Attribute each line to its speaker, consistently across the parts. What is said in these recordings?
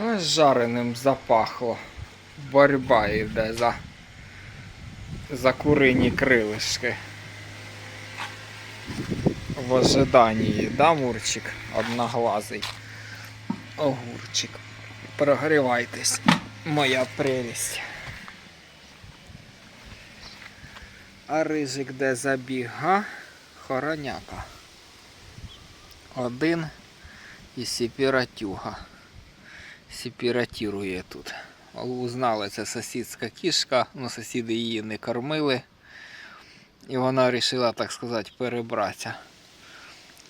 Speaker 1: Ось жареним запахло. Борьба йде за, за курині крилишки. В ожиданні, да, Мурчик? Одноглазий. Огурчик. Прогрівайтесь, моя прелість. А рижик де забіг, га? Хороняка. Один і сіпіратюга. Сіпіратірує тут. Узнали, це сусідська кішка, ну сусіди її не кормили. І вона вирішила, так сказати, перебратися.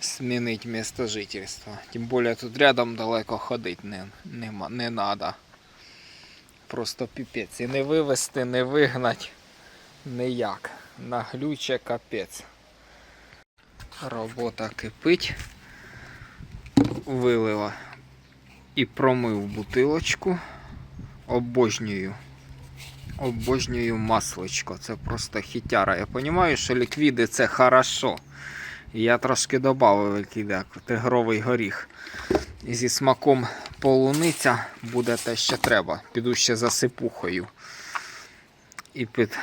Speaker 1: Змінити місто жительства. Тим більше тут рядом далеко ходити не, нема, не надо. Просто піпець. І не вивезти, не вигнати ніяк. Наглюче капець. Робота кипить. Вилила і промив бутилочку. Обожнюю. Обожнюю масличко. Це просто хітяра. Я розумію, що ліквіди це хорошо. Я трошки додав ліквіда, тигровий горіх. І зі смаком полуниця буде те, що треба. Піду ще за сипухою. І під,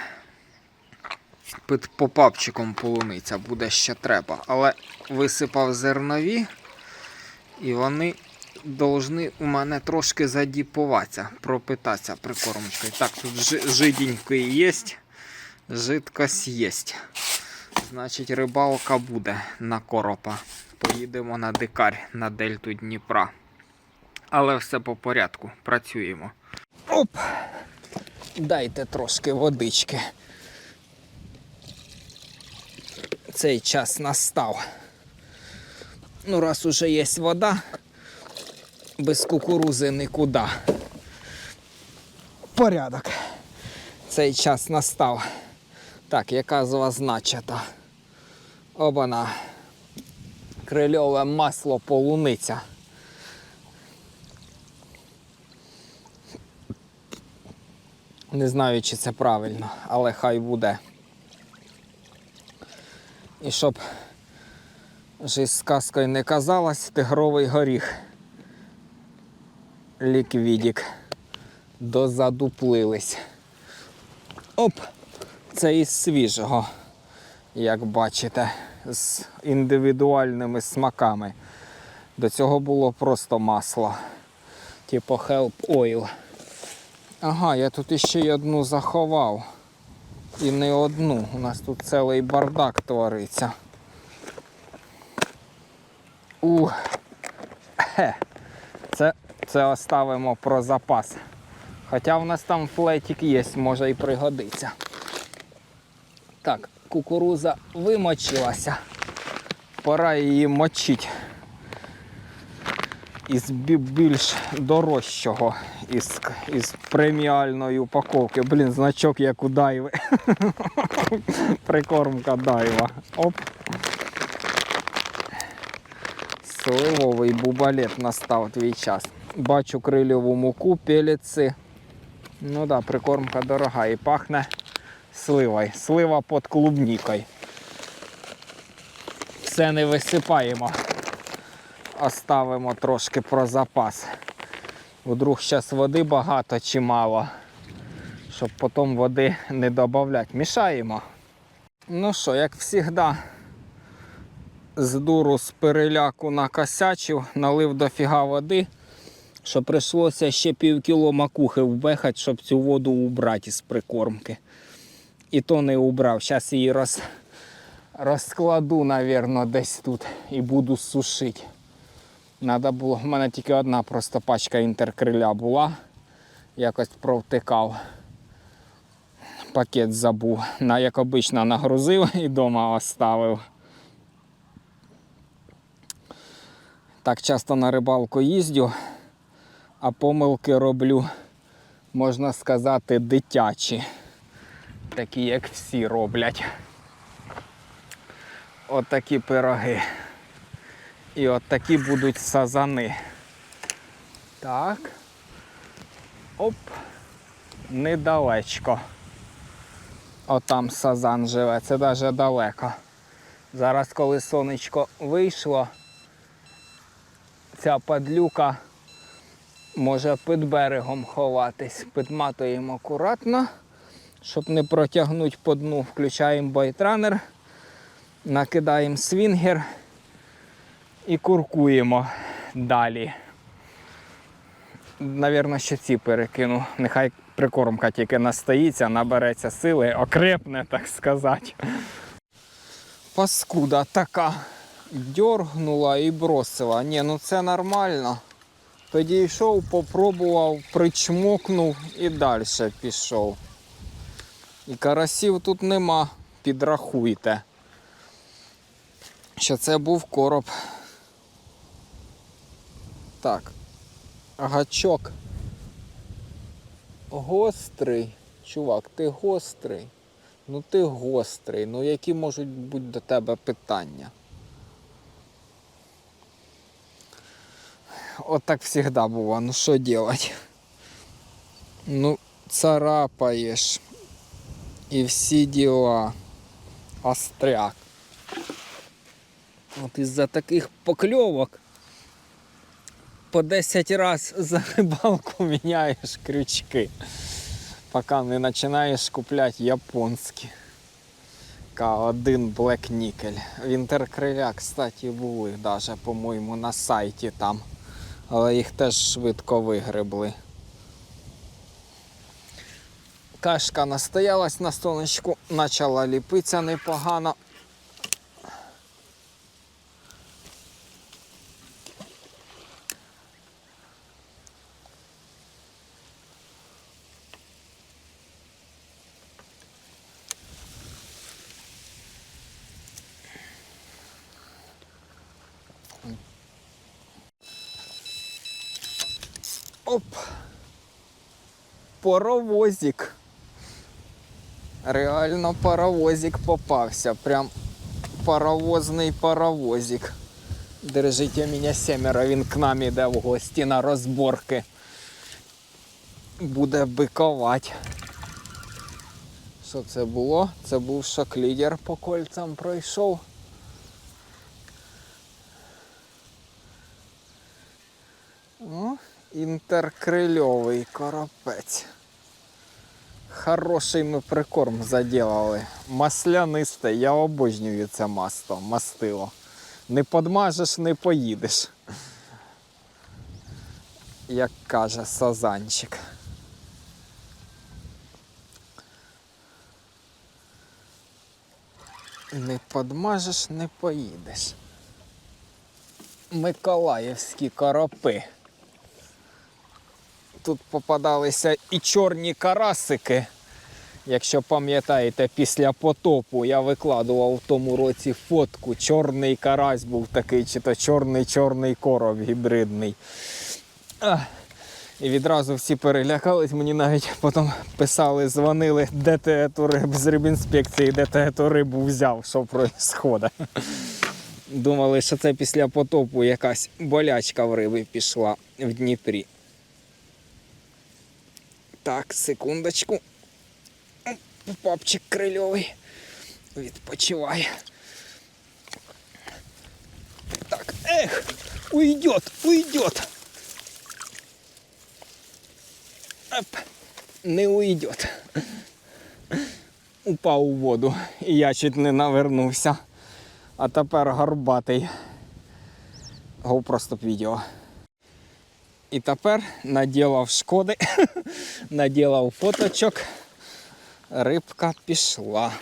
Speaker 1: під попапчиком полуниця буде ще треба. Але висипав зернові, і вони должны у мене трошки задіпуватися, пропитатися прикормочкою. Так, тут жи- жиденький є, жидкость є. Значить, рибалка буде на коропа. Поїдемо на дикарь на дельту Дніпра. Але все по порядку, працюємо. Оп! Дайте трошки водички. Цей час настав. Ну, раз уже є вода, без кукурузи нікуди. Порядок. Цей час настав. Так, яка з вас значата? Обана. Крильове масло полуниця. Не знаю, чи це правильно, але хай буде. І щоб жизнь сказкою не казалась, тигровий горіх. Ліквідік. Дозадуплились. Оп! Це із свіжого, як бачите, з індивідуальними смаками. До цього було просто масло. Типу Help Oil. Ага, я тут іще й одну заховав. І не одну. У нас тут цілий бардак твориться. У. Хе. Це, оставимо про запас. Хоча в нас там флетик є, може і пригодиться. Так, кукуруза вимочилася. Пора її мочити. Із більш дорожчого, із, із преміальної упаковки. Блін, значок як у дайви. Прикормка дайва. Оп. Сливовий бубалет настав твій час. Бачу крильову муку, пелеці. Ну да, прикормка дорога і пахне сливою. Слива під клубнікою. Все не висипаємо. Оставимо трошки про запас. Вдруг зараз води багато чи мало. Щоб потім води не додати. Мішаємо. Ну що, як завжди, з дуру з переляку накосячив, налив дофіга води, що прийшлося ще пів кіло макухи вбехати, щоб цю воду убрати з прикормки. І то не убрав. Зараз її роз... розкладу, мабуть, десь тут і буду сушити. Надо було, в мене тільки одна просто пачка інтеркриля була. Якось провтикав. Пакет забув. На, як обично нагрузив і вдома оставив. Так часто на рибалку їздю, а помилки роблю, можна сказати, дитячі. Такі, як всі роблять. От пироги. І от такі будуть сазани. Так. Оп. Недалечко. Отам сазан живе, це навіть далеко. Зараз, коли сонечко вийшло, ця падлюка Може під берегом ховатись. Підматуємо акуратно, щоб не протягнути по дну. Включаємо байтранер, накидаємо свінгер і куркуємо далі. Навірно, ще ці перекину. Нехай прикормка тільки настоїться, набереться сили, окрепне, так сказати. Паскуда така. Дьоргнула і бросила. Ні, ну це нормально. Тоді йшов, попробував, причмокнув і далі пішов. І карасів тут нема, підрахуйте. Що це був короб. Так. Гачок. Гострий. Чувак, ти гострий. Ну ти гострий. Ну які можуть бути до тебе питання? От так завжди було. Ну що делать? Ну, царапаєш. І всі діла. Остряк. От із-за таких покльовок по 10 раз за рибалку міняєш крючки. Поки не починаєш купляти японські. К1 Black Nickel. Вінтеркриля, кстати, були даже, по-моєму, на сайті там. Але їх теж швидко вигребли. Кашка настоялась на сонечку, почала ліпитися непогано. Оп. Паровозик. Реально паровозик попався. Прям паровозний паровозик. Держите мене семеро, він к нам іде в гості на розборки. Буде бикувати. Що це було? Це був шок-лідер по кольцям пройшов. О, інтеркрильовий коропець. Хороший ми прикорм заділали. Маслянисте, я обожнюю це масло, мастило. Не подмажеш, не поїдеш. Як каже сазанчик. Не подмажеш, не поїдеш. Миколаївські коропи. Тут попадалися і чорні карасики. Якщо пам'ятаєте, після потопу я викладував в тому році фотку. Чорний карась був такий, чи то чорний-чорний короб гібридний. І відразу всі перелякались, мені навіть потім писали, дзвонили, де ти ету риб з рибінспекції, де ти ету рибу взяв, що відбувається. Думали, що це після потопу якась болячка в риби пішла в Дніпрі. Так, секундочку. Папчик крильовий. Відпочиває. Так, ех, уйдет, уйдет. Оп, не уйдет. Упав у воду, і я чуть не навернувся. А тепер горбатий. GoPro стоп відео. І тепер наділав шкоди, наділав фоточок. Рибка пішла.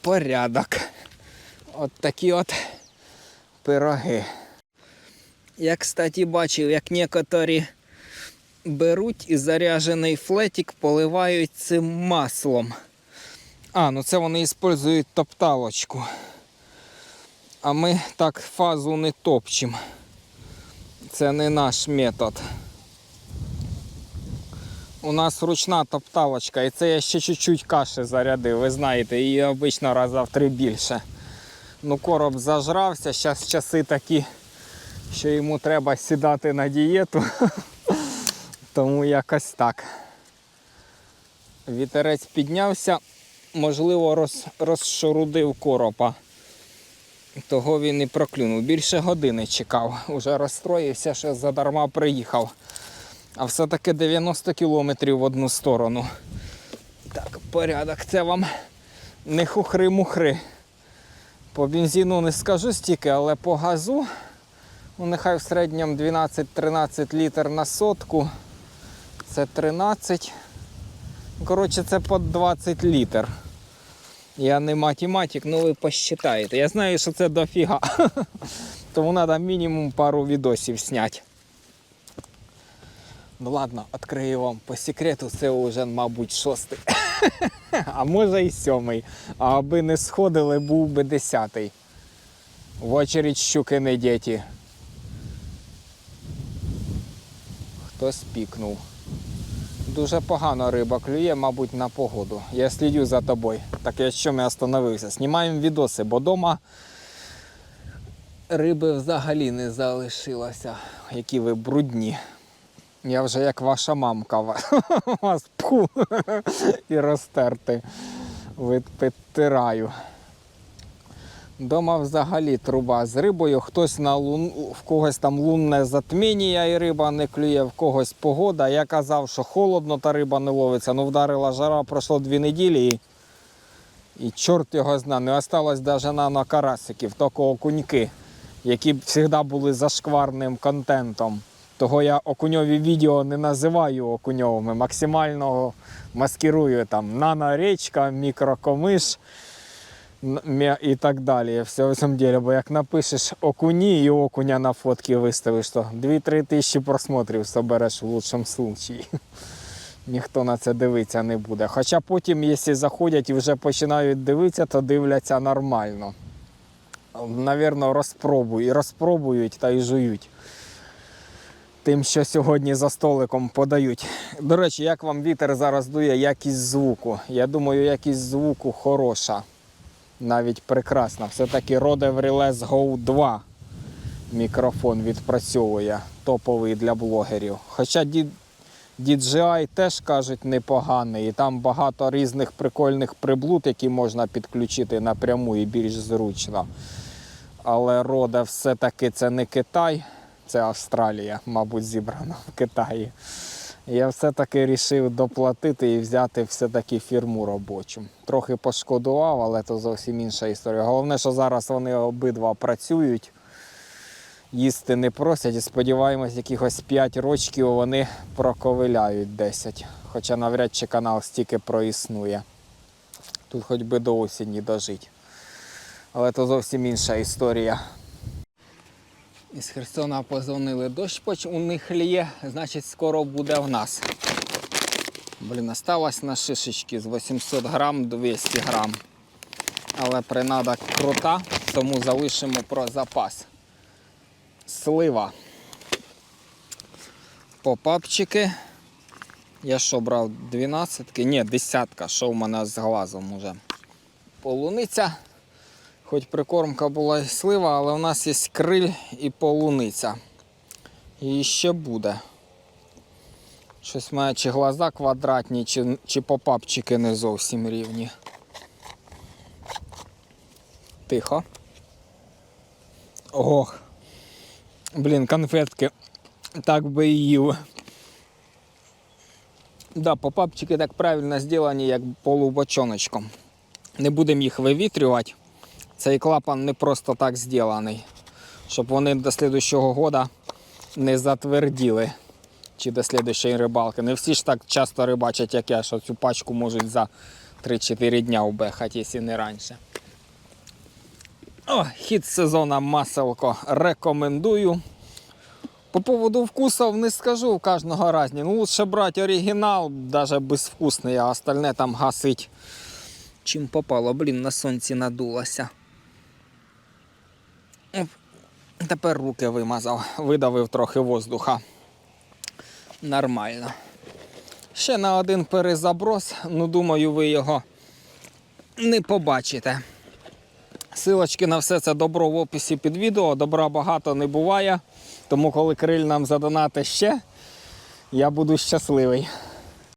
Speaker 1: Порядок. От такі от пироги. Я, кстати, бачив, як некоторі беруть і заряджений флетик поливають цим маслом. А, ну це вони використовують топталочку. А ми так фазу не топчемо. Це не наш метод. У нас ручна топталочка, і це я ще чуть-чуть каші зарядив, ви знаєте, її обично раза в три більше. Ну, короб зажрався, зараз часи такі, що йому треба сідати на дієту. Тому якось так. Вітерець піднявся, можливо, роз, розшорудив коропа. Того він і проклюнув. Більше години чекав. Уже розстроївся, що задарма приїхав. А все-таки 90 кілометрів в одну сторону. Так, порядок, це вам не хухри-мухри. По бензину не скажу стільки, але по газу, ну нехай в середньому 12-13 літр на сотку. Це 13. Коротше, це по 20 літр. Я не математик, ну ви посчитаєте. Я знаю, що це дофіга. Тому треба мінімум пару відосів зняти. Ну ладно, відкрию вам по секрету, це вже, мабуть, шостий. а може і сьомий. А аби не сходили, був би десятий. В очередь щуки не діті. Хтось пікнув. Дуже погано риба клює, мабуть, на погоду. Я слідю за тобою. Так я що ми остановився? Знімаємо відоси, бо вдома риби взагалі не залишилося. Які ви брудні. Я вже як ваша мамка ва- вас пху і розтерти. Відтираю. Дома взагалі труба з рибою. Хтось на лун... в когось там лунне затміння і риба не клює, в когось погода. Я казав, що холодно та риба не ловиться. Ну вдарила жара, пройшло дві неділі і, і чорт його зна. Не осталось навіть на, на карасиків, тільки окуньки, які завжди були зашкварним контентом. Того я окуньові відео не називаю окуньовими. Максимально маскирую там наноречка, мікрокомиш н- м'я- і так далі. Все в цьому ділі. Бо як напишеш окуні і окуня на фотки виставиш, то 2-3 тисячі просмотрів собереш в лучшому случаї. Ніхто на це дивитися не буде. Хоча потім, якщо заходять і вже починають дивитися, то дивляться нормально. Навірно, розпробують, і розпробують та й жують. Тим, що сьогодні за столиком подають. До речі, як вам вітер зараз дує, якість звуку. Я думаю, якість звуку хороша навіть прекрасна. Все-таки Rode Wireless Go 2 мікрофон відпрацьовує, топовий для блогерів. Хоча DJI теж кажуть непоганий, і там багато різних прикольних приблуд, які можна підключити напряму і більш зручно. Але Rode все-таки це не Китай, це Австралія, мабуть, зібрана в Китаї. Я все-таки вирішив доплатити і взяти все-таки фірму робочу. Трохи пошкодував, але то зовсім інша історія. Головне, що зараз вони обидва працюють, їсти не просять і сподіваємось, якихось 5 рочків вони проковиляють 10. Хоча навряд чи канал стільки проіснує. Тут хоч би до осені дожить. Але то зовсім інша історія. Із Херсона позвонили дощ, поч- у них лє, значить скоро буде в нас. Блін, осталось на шишечки з 800 грам 200 грам. Але принада крута, тому залишимо про запас. Слива. Попапчики. Я що брав 12? Ні, десятка, що в мене з глазом уже. Полуниця. Хоч прикормка була і слива, але у нас є криль і полуниця. І ще буде. Щось має чи глаза квадратні, чи, чи попапчики не зовсім рівні. Тихо. Ох. Блін, конфетки. Так би і їв. Да, попапчики так правильно зроблені, як полубочоночком. Не будемо їх вивітрювати. Цей клапан не просто так зроблений, щоб вони до слідущого года не затверділи. Чи до слідущої рибалки. Не всі ж так часто рибачать, як я, що цю пачку можуть за 3-4 дня убехати, якщо не раніше. О, хід сезону маселко рекомендую. По поводу вкусов не скажу, у кожного разні. Ну, лучше брати оригінал, навіть безвкусний, а остальне там гасить. Чим попало, блін, на сонці надулося. Тепер руки вимазав, видавив трохи воздуха. Нормально. Ще на один перезаброс, ну думаю, ви його не побачите. Силочки на все це добро в описі під відео. Добра багато не буває. Тому коли криль нам задонати ще, я буду щасливий.